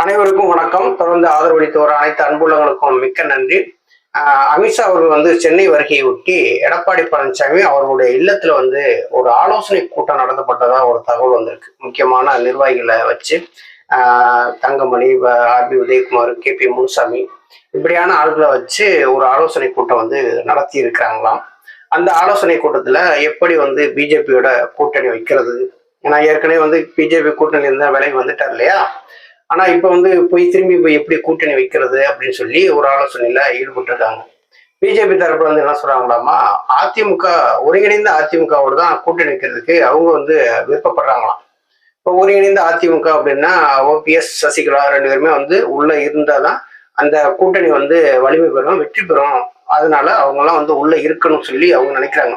அனைவருக்கும் வணக்கம். தொடர்ந்து ஆதரவளித்து வர அனைத்து அன்புள்ளங்களுக்கும் மிக்க நன்றி. அமித்ஷா அவர்கள் வந்து சென்னை வருகையை ஒட்டி எடப்பாடி பழனிசாமி அவர்களுடைய இல்லத்துல வந்து ஒரு ஆலோசனை கூட்டம் நடத்தப்பட்டதா ஒரு தகவல் வந்திருக்கு. முக்கியமான நிர்வாகிகளை வச்சு Thangamani RB Udhayakumar K P Munusamy இப்படியான ஆள்களை வச்சு ஒரு ஆலோசனை கூட்டம் வந்து நடத்தி இருக்கிறாங்களாம் அந்த ஆலோசனை கூட்டத்துல எப்படி வந்து பிஜேபியோட கூட்டணி வைக்கிறது? ஏன்னா ஏற்கனவே வந்து பிஜேபி கூட்டணி இருந்தால் விலை வந்துட்டார் இல்லையா? ஆனா இப்ப வந்து போய் திரும்பி போய் எப்படி கூட்டணி வைக்கிறது அப்படின்னு சொல்லி ஒரு ஆலோசனையில ஈடுபட்டிருக்காங்க. பிஜேபி தரப்புல வந்து என்ன சொல்றாங்களாமா அதிமுக ஒருங்கிணைந்த அதிமுகவோடு தான் கூட்டணி வைக்கிறதுக்கு அவங்க வந்து விருப்பப்படுறாங்களாம். இப்போ ஒருங்கிணைந்த அதிமுக அப்படின்னா ஓபிஎஸ் சசிகலா ரெண்டு பேருமே வந்து உள்ள இருந்தாதான் அந்த கூட்டணி வந்து வலிமை பெறும் வெற்றி பெறும். அதனால அவங்கெல்லாம் வந்து உள்ள இருக்கணும்னு சொல்லி அவங்க நினைக்கிறாங்க.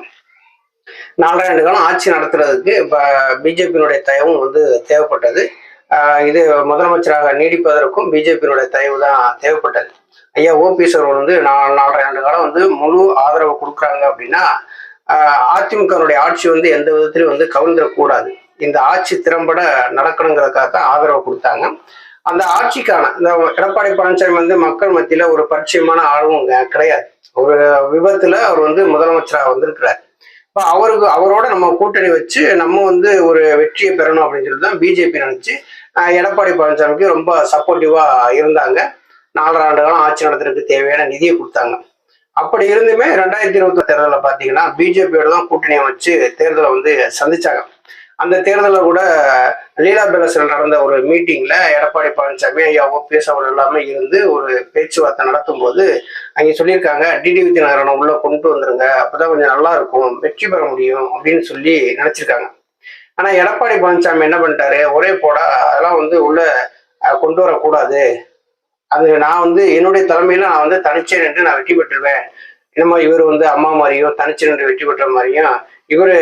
நாலாண்டு காலம் ஆட்சி நடத்துறதுக்கு இப்போ பிஜேபியினுடைய தயவும் வந்து தேவைப்பட்டது. இது முதலமைச்சராக நீடிப்பதற்கும் பிஜேபியினுடைய தயவு தான் தேவைப்பட்டது. ஐயா ஓபிஎஸ் அவர்கள் வந்து நாலு நாலரை ஆண்டு காலம் வந்து முழு ஆதரவு கொடுக்குறாங்க அப்படின்னா அதிமுகனுடைய ஆட்சி வந்து எந்த விதத்திலும் வந்து கவிழ்ந்துடக்கூடாது. இந்த ஆட்சி திறம்பட நடக்கணுங்கிறதுக்காக தான் ஆதரவு கொடுத்தாங்க. அந்த ஆட்சிக்கான இந்த எடப்பாடி பழனிசாமி வந்து மக்கள் மத்தியில ஒரு பரிச்சயமான ஆர்வம் கிடையாது. ஒரு விபத்துல அவர் வந்து முதலமைச்சராக வந்திருக்கிறார். இப்போ அவருக்கு அவரோட நம்ம கூட்டணி வச்சு நம்ம வந்து ஒரு வெற்றியை பெறணும் அப்படின்னு சொல்லி தான் பிஜேபி நினைச்சு எடப்பாடி பழனிசாமிக்கு ரொம்ப சப்போர்ட்டிவா இருந்தாங்க. நாலரை ஆண்டு காலம் ஆட்சி நடத்துறதுக்கு தேவையான நிதியை கொடுத்தாங்க. அப்படி இருந்துமே ரெண்டாயிரத்தி இருபத்தி தேர்தலில் பார்த்தீங்கன்னா பிஜேபியோட தான் கூட்டணி அமைச்சு தேர்தலை வந்து சந்திச்சாங்க. அந்த தேர்தலில் கூட லீலா பேலஸில் நடந்த ஒரு மீட்டிங்ல எடப்பாடி பழனிசாமி ஐயா ஓபிஎஸ் அவர் எல்லாமே இருந்து ஒரு பேச்சுவார்த்தை நடத்தும் போது அங்கே சொல்லியிருக்காங்க டிடிவி தினகரனை உள்ள கொண்டு வந்துருங்க. அப்பதான் கொஞ்சம் நல்லா இருக்கும். வெற்றி பெற முடியும். அப்படின்னு சொல்லி நினைச்சிருக்காங்க. ஆனா எடப்பாடி பழனிசாமி என்ன பண்ணிட்டாரு? ஒரே போடா அதெல்லாம் வந்து உள்ள கொண்டு வரக்கூடாது. அது நான் வந்து என்னுடைய தலைமையில நான் வந்து தனிச்சே நின்று நான் வெற்றி பெற்றுருவேன். என்னமோ இவர் வந்து அம்மா மாதிரியும் தனிச்சு நின்று வெற்றி பெற்ற மாதிரியும் இவர்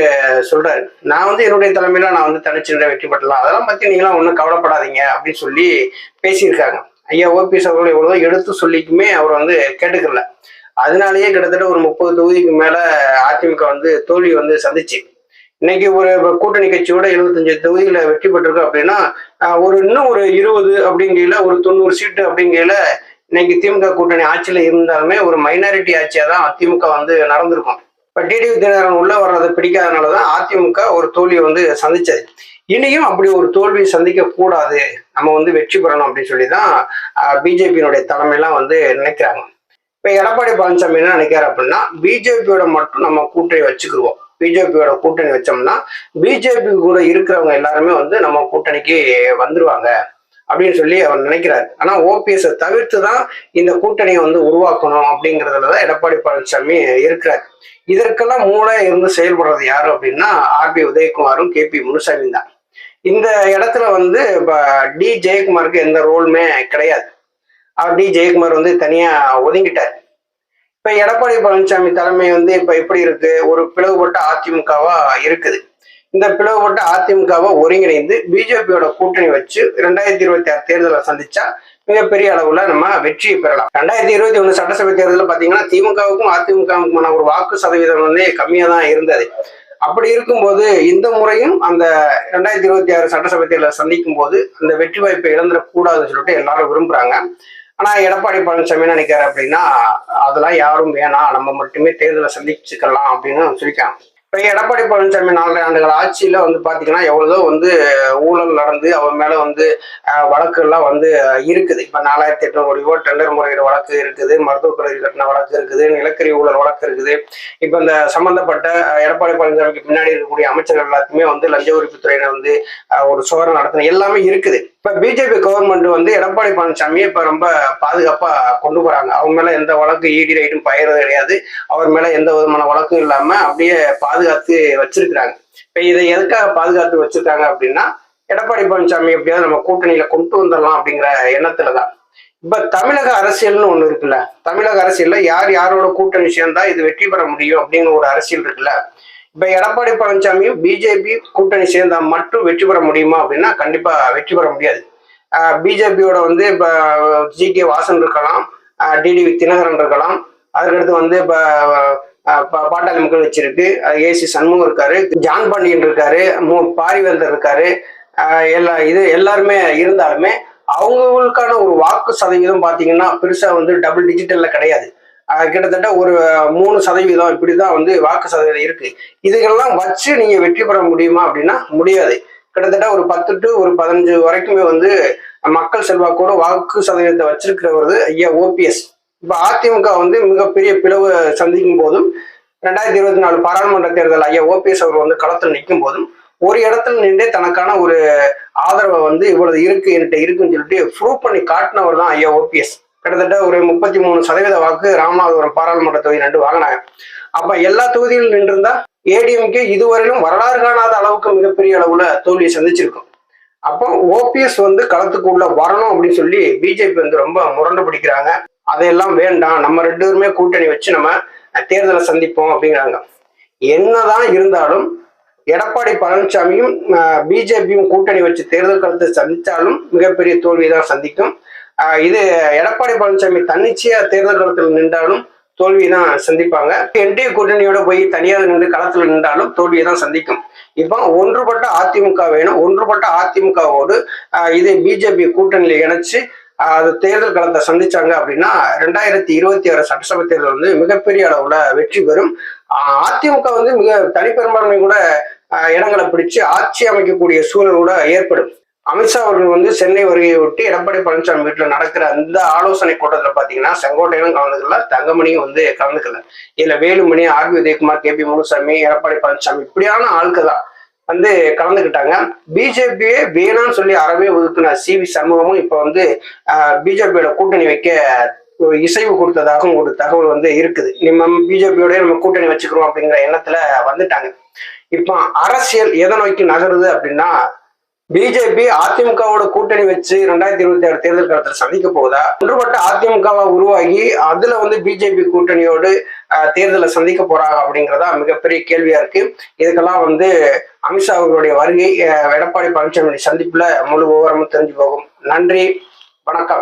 சொல்றாரு. நான் வந்து என்னுடைய தலைமையில நான் வந்து தனிச்சு நின்று வெற்றி பெற்றலாம். அதெல்லாம் பத்தி நீங்களாம் ஒன்றும் கவலைப்படாதீங்க அப்படின்னு சொல்லி பேசியிருக்காங்க. ஐயா ஓபிஎஸ் அவர்கள் எவ்வளவோ எடுத்து சொல்லிக்குமே அவர் வந்து கேட்டுக்கல. அதனாலேயே கிட்டத்தட்ட ஒரு முப்பது தொகுதிக்கு மேல அதிமுக வந்து தோல்வி வந்து சந்திச்சு. இன்னைக்கு ஒரு கூட்டணி கட்சியோட எழுபத்தஞ்சு தொகுதியில வெற்றி பெற்றிருக்கோம் அப்படின்னா ஒரு இன்னும் ஒரு இருபது அப்படிங்கையில ஒரு தொண்ணூறு சீட்டு அப்படிங்கையில இன்னைக்கு திமுக கூட்டணி ஆட்சியில இருந்தாலுமே ஒரு மைனாரிட்டி ஆட்சியா தான் திமுக வந்து நடந்திருக்கும். இப்ப டிடிவி தினகரன் உள்ள வர்றதை பிடிக்காதனாலதான் அதிமுக ஒரு தோல்வியை வந்து சந்திச்சது. இனியும் அப்படி ஒரு தோல்வியை சந்திக்க கூடாது. நம்ம வந்து வெற்றி பெறணும் அப்படின்னு சொல்லி தான் பிஜேபியினுடைய தலைமையெல்லாம் வந்து நினைக்கிறாங்க. இப்ப எடப்பாடி பழனிசாமி என்ன நினைக்கிறார் அப்படின்னா பிஜேபியோட மட்டும் நம்ம கூட்டணி வச்சுக்கிருவோம். பிஜேபியோட கூட்டணி வச்சோம்னா பிஜேபி கூட இருக்கிறவங்க எல்லாருமே வந்து நம்ம கூட்டணிக்கு வந்துருவாங்க அப்படின்னு சொல்லி அவர் நினைக்கிறாரு. ஆனா ஓபிஎஸ் தவிர்த்து தான் இந்த கூட்டணியை வந்து உருவாக்கணும் அப்படிங்கிறதுல தான் எடப்பாடி பழனிசாமி இருக்கிறார். இதற்கெல்லாம் மூளை இருந்து செயல்படுறது யாரு அப்படின்னா ஆர்பி உதயகுமாரும் கே பி முனுசாமி தான் இந்த இடத்துல வந்து இப்போ டி ஜெயக்குமாருக்கு எந்த ரோலுமே கிடையாது. அவர் டி ஜெயக்குமார் வந்து தனியா ஒதுங்கிட்டார். இப்ப எடப்பாடி பழனிசாமி தலைமை வந்து இப்ப எப்படி இருக்கு? ஒரு பிளவுபட்ட அதிமுகவா இருக்குது. இந்த பிளவுபட்ட அதிமுகவை ஒருங்கிணைந்து பிஜேபியோட கூட்டணி வச்சு ரெண்டாயிரத்தி இருபத்தி ஆறு தேர்தலை சந்திச்சா மிகப்பெரிய அளவுல நம்ம வெற்றியை பெறலாம். ரெண்டாயிரத்தி இருபத்தி ஒண்ணு சட்டசபை தேர்தலில் பாத்தீங்கன்னா திமுகவுக்கும் அதிமுகவுக்குமான ஒரு வாக்கு சதவீதம் வந்து கம்மியா தான் இருந்தது. அப்படி இருக்கும்போது இந்த முறையும் அந்த ரெண்டாயிரத்தி இருபத்தி ஆறு சட்டசபை தேர்தலை சந்திக்கும் போது அந்த வெற்றி வாய்ப்பை இழந்துடக்கூடாதுன்னு சொல்லிட்டு எல்லாரும் விரும்புறாங்க. ஆனா எடப்பாடி பழனிசாமி என்ன நினைக்கிறாரு அப்படின்னா அதெல்லாம் யாரும் வேணாம். நம்ம மட்டுமே தேர்தலை சந்திச்சுக்கலாம் அப்படின்னு சொல்லிக்காங்க எடப்பாடி பழனிசாமி நாலரை ஆண்டுகள் ஆட்சியில் வந்து பார்த்தீங்கன்னா எவ்வளோ வந்து ஊழல் நடந்து அவன் மேலே வந்து அஹ், வழக்குகள்லாம் வந்து இருக்குது. இப்போ நாலாயிரத்தி எட்நூறு கோடி ரூபாய் டெண்டர் முறையீடு வழக்கு இருக்குது மருத்துவக் கல்லூரி கட்டண வழக்கு இருக்குது நிலக்கரி ஊழல் வழக்கு இருக்குது. இப்போ இந்த சம்மந்தப்பட்ட எடப்பாடி பழனிசாமிக்கு பின்னாடி இருக்கக்கூடிய அமைச்சர்கள் எல்லாத்துக்குமே வந்து லஞ்ச ஒழிப்புத்துறையினர் வந்து ஒரு சோதனை நடத்தின எல்லாமே இருக்குது. இப்போ பிஜேபி கவர்மெண்ட் வந்து எடப்பாடி பழனிசாமியை இப்போ ரொம்ப பாதுகாப்பாக கொண்டு போகிறாங்க அவங்க மேலே எந்த வழக்கு ஈடி ரைட்டும் பயிறது கிடையாது. அவர் மேலே எந்த விதமான வழக்கும் இல்லாமல் அப்படியே பாதுகாத்து வச்சிருக்கிறாங்க. இப்ப இதை எதுக்காக பாதுகாத்து வச்சிருக்காங்க அப்படின்னா எடப்பாடி பழனிசாமி எப்படியாவது நம்ம கூட்டணியில கொண்டு வந்துடலாம் அப்படிங்கிற எண்ணத்துலதான். இப்ப தமிழக அரசியல்னு ஒண்ணு இருக்குல்ல தமிழக அரசியல்ல யார் யாரோட கூட்டணி சேர்ந்தா இது வெற்றி பெற முடியும் அப்படிங்கிற ஒரு அரசியல் இருக்குல்ல. இப்ப எடப்பாடி பழனிசாமியும் பிஜேபி கூட்டணி சேர்ந்தா மட்டும் வெற்றி பெற முடியுமா அப்படின்னா கண்டிப்பா வெற்றி பெற முடியாது. பிஜேபியோட வந்து இப்ப ஜி கே வாசன் இருக்கலாம் டிடிவி தினகரன் இருக்கலாம் அதுக்கடுத்து வந்து இப்ப பாட்டாளி மக்கள் வச்சிருக்கு. ஏசி சண்முகம் இருக்காரு ஜான் பாண்டியன் இருக்காரு மு பாரிவேந்தர் இருக்காரு. எல்லா இது எல்லாருமே இருந்தாலுமே அவங்களுக்கான ஒரு வாக்கு சதவீதம் பாத்தீங்கன்னா பெருசா வந்து டபுள் டிஜிட்டல்ல கிடையாது. கிட்டத்தட்ட ஒரு மூணு சதவீதம் இப்படிதான் வந்து வாக்கு சதவீதம் இருக்கு. இதுகளெல்லாம் வச்சு நீங்க வெற்றி பெற முடியுமா அப்படின்னா முடியாது. கிட்டத்தட்ட ஒரு பத்து டு ஒரு பதினஞ்சு வரைக்குமே வந்து மக்கள் செல்வாக்கோட வாக்கு சதவீதத்தை வச்சிருக்கிறவர் ஐயா ஓபிஎஸ் இப்ப அதிமுக வந்து மிகப்பெரிய பிளவு சந்திக்கும் போதும் ரெண்டாயிரத்தி இருபத்தி நாலு பாராளுமன்ற தேர்தல் ஐயா ஓபிஎஸ் அவர் வந்து களத்தில் நிற்கும் போதும் ஒரு இடத்துல நின்றே தனக்கான ஒரு ஆதரவை வந்து இவ்வளவு இருக்கு என்கிட்ட இருக்குன்னு சொல்லிட்டு ப்ரூவ் பண்ணி காட்டினவர் தான் ஐயா ஓபிஎஸ். கிட்டத்தட்ட ஒரு முப்பத்தி மூணு சதவீத வாக்கு ராமநாதபுரம் பாராளுமன்ற தொகுதி ரெண்டு வாங்கினாங்க. அப்ப எல்லா தொகுதியிலும் நின்றிருந்தா ஏடிஎம்கே இதுவரையிலும் வரலாறு காணாத அளவுக்கு மிகப்பெரிய அளவுல தோல்வியை சந்திச்சிருக்கும். அப்போ ஓபிஎஸ் வந்து களத்துக்குள்ள வரணும் அப்படின்னு சொல்லி பிஜேபி வந்து ரொம்ப முரண்டு பிடிக்கிறாங்க. அதையெல்லாம் வேண்டாம். நம்ம ரெண்டு பேருமே கூட்டணி வச்சு நம்ம தேர்தலை சந்திப்போம் அப்படிங்கிறாங்க. என்னதான் இருந்தாலும் எடப்பாடி பழனிசாமியும் பிஜேபியும் கூட்டணி வச்சு தேர்தல் களத்தை சந்தித்தாலும் மிகப்பெரிய தோல்வியை தான் சந்திக்கும். இது எடப்பாடி பழனிசாமி தன்னிச்சையா தேர்தல் களத்தில் நின்றாலும் தோல்வியை தான் சந்திப்பாங்க. என்டிஏ கூட்டணியோட போய் தனியாக நின்று களத்தில் நின்றாலும் தோல்வியை தான் சந்திக்கும். இப்போ ஒன்றுபட்ட அதிமுக வேணும் ஒன்றுபட்ட அதிமுகவோடு ஆஹ் இது பிஜேபி கூட்டணியில் இணைச்சு அது தேர்தல் களத்தை சந்திச்சாங்க அப்படின்னா ரெண்டாயிரத்தி இருபத்தி ஆறு சட்டசபை தேர்தல் வந்து மிகப்பெரிய அளவுல வெற்றி பெறும். அதிமுக வந்து மிக தனிப்பெரும்பான்மை கூட இடங்களை பிடிச்சு ஆட்சி அமைக்கக்கூடிய சூழல் கூட ஏற்படும். அமித்ஷா அவர்கள் வந்து சென்னை வருகையை ஒட்டி எடப்பாடி பழனிசாமி வீட்டுல நடக்கிற அந்த ஆலோசனை கூட்டத்துல பாத்தீங்கன்னா செங்கோட்டையிலும் கலந்துக்கல தங்கமணியும் வந்து கலந்துக்கல. இதுல Velumani R P Udhayakumar K P Munusamy Edappadi Palaniswami இப்படியான ஆட்கள் தான். வந்து கலந்துக்கிட்டாங்க. பிஜேபியே வேணாம்னு சொல்லி அறவே ஒதுக்குன சி வி சண்முகமும் இப்ப வந்து பிஜேபியோட கூட்டணி வைக்க இசைவு கொடுத்ததாகவும் ஒரு தகவல் வந்து இருக்குது. நம்ம பிஜேபியோடய நம்ம கூட்டணி வச்சுக்கிறோம் அப்படிங்கிற எண்ணத்துல வந்துட்டாங்க. இப்போ அரசியல் எதை நோக்கி நகருது அப்படின்னா பிஜேபி அதிமுகவோட கூட்டணி வச்சு ரெண்டாயிரத்தி இருபத்தி ஆறு தேர்தல் காலத்தில் சந்திக்க போகுதா? ஒன்றுபட்ட அதிமுகவா உருவாகி அதுல வந்து பிஜேபி கூட்டணியோடு தேர்தலை சந்திக்க போறாங்க அப்படிங்கிறதா மிகப்பெரிய கேள்வியா இருக்கு. இதுக்கெல்லாம் வந்து அமித்ஷா அவர்களுடைய வருகை எடப்பாடி பழனிசாமி சந்திப்புல முழு விவரமும் தெரிஞ்சு போகும். நன்றி வணக்கம்.